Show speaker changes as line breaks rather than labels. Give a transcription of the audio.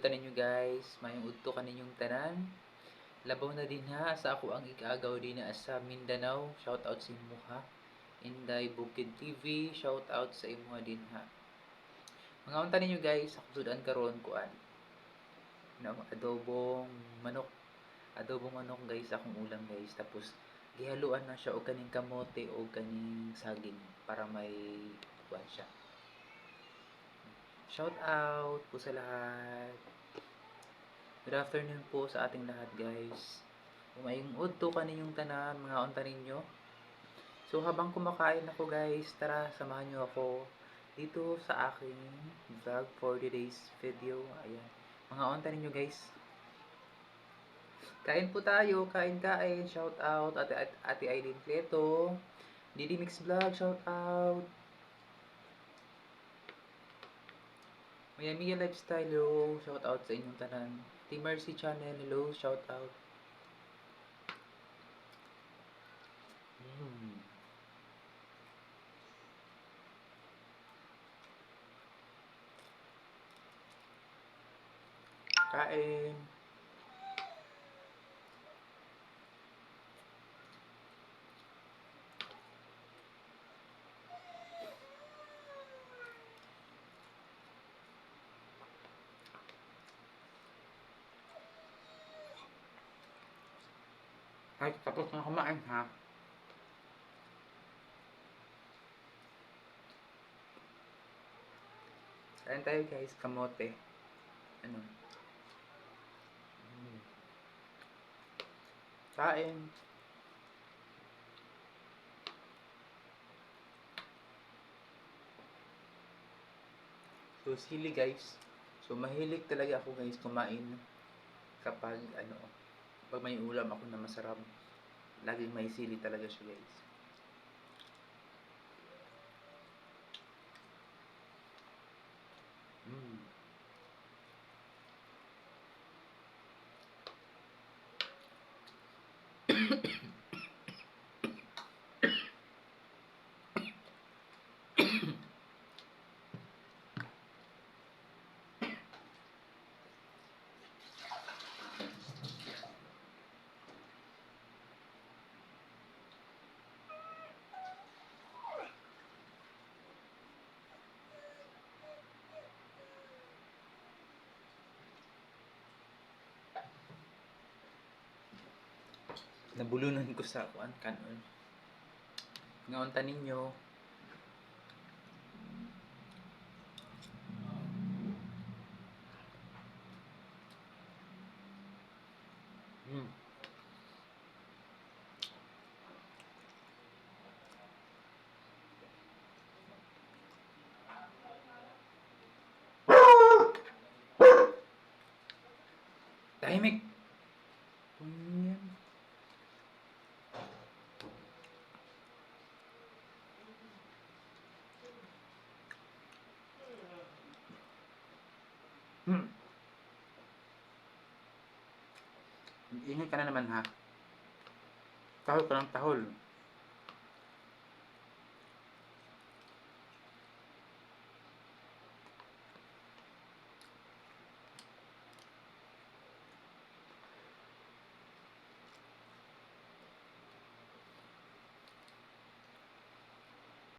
kinabutan ninyo guys, mayong udto kaninyong tanan. Labaw na din ha, sa ako ang ikagaw din na sa Mindanao. Shout out sa imo ha. Inday Bukid TV, shout out sa imo din ha. Mga unta ninyo guys, ako sudan karon kuan. Na adobong manok. Adobong manok guys, akong ulam guys. Tapos gihaluan na siya og kaning kamote o kaning saging para may kuan siya. Shout out po sa lahat. Good afternoon po sa ating lahat guys. Umayong udto kaninyong tanan, mga unta ninyo. So habang kumakain ako guys, tara samahan nyo ako dito sa aking vlog for today's video. Ayan. Mga unta ninyo guys. Kain po tayo, kain kain. Shout out Ate, Ate Aileen Cleto. Didi Mix Vlog, shout out. Maya Mia Lifestyle, hello. Shout out sa inyong tanan. Team Mercy Channel, hello. Shout out. Mm. Kain. Ay, tapos na kumain ha. Kain tayo guys, kamote. Ano? Mm. Kain. So, sili guys. So, mahilig talaga ako guys kumain kapag ano, pag may ulam ako na masarap. Laging may sili talaga siya guys. Mm. Nabulunan ko sa kuan kanon. Nga unta ninyo. Mm. Tahimik. Yan. Ingay ka na naman ha. Tahol ka ng tahol.